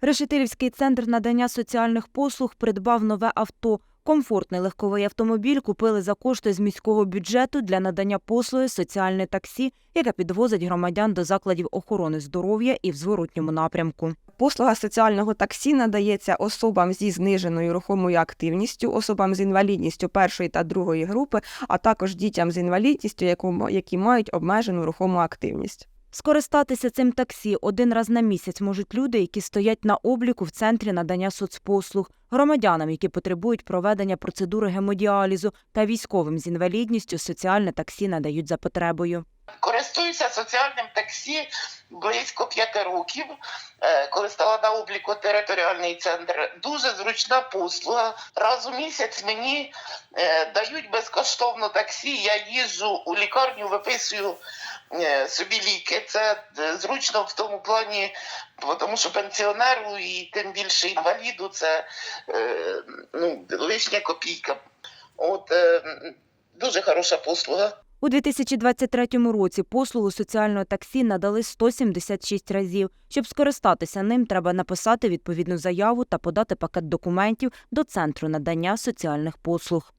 Решетилівський центр надання соціальних послуг придбав нове авто. Комфортний легковий автомобіль купили за кошти з міського бюджету для надання послуги соціальне таксі, яке підвозить громадян до закладів охорони здоров'я і в зворотньому напрямку. Послуга соціального таксі надається особам зі зниженою рухомою активністю, особам з інвалідністю першої та другої групи, а також дітям з інвалідністю, які мають обмежену рухому активність. Скористатися цим таксі один раз на місяць можуть люди, які стоять на обліку в центрі надання соцпослуг, громадянам, які потребують проведення процедури гемодіалізу, та військовим з інвалідністю соціальне таксі надають за потребою. Користуюся соціальним таксі близько п'яти років, е, коли стала на обліку територіальний центр. Дуже зручна послуга. Раз у місяць мені е, дають безкоштовно таксі. Я їжджу у лікарню, виписую е, собі ліки. Це зручно в тому плані, тому що пенсіонеру і тим більше інваліду це ну, лишня копійка. От дуже хороша послуга. У 2023 році послугу соціального таксі надали 176 разів. Щоб скористатися ним, треба написати відповідну заяву та подати пакет документів до центру надання соціальних послуг.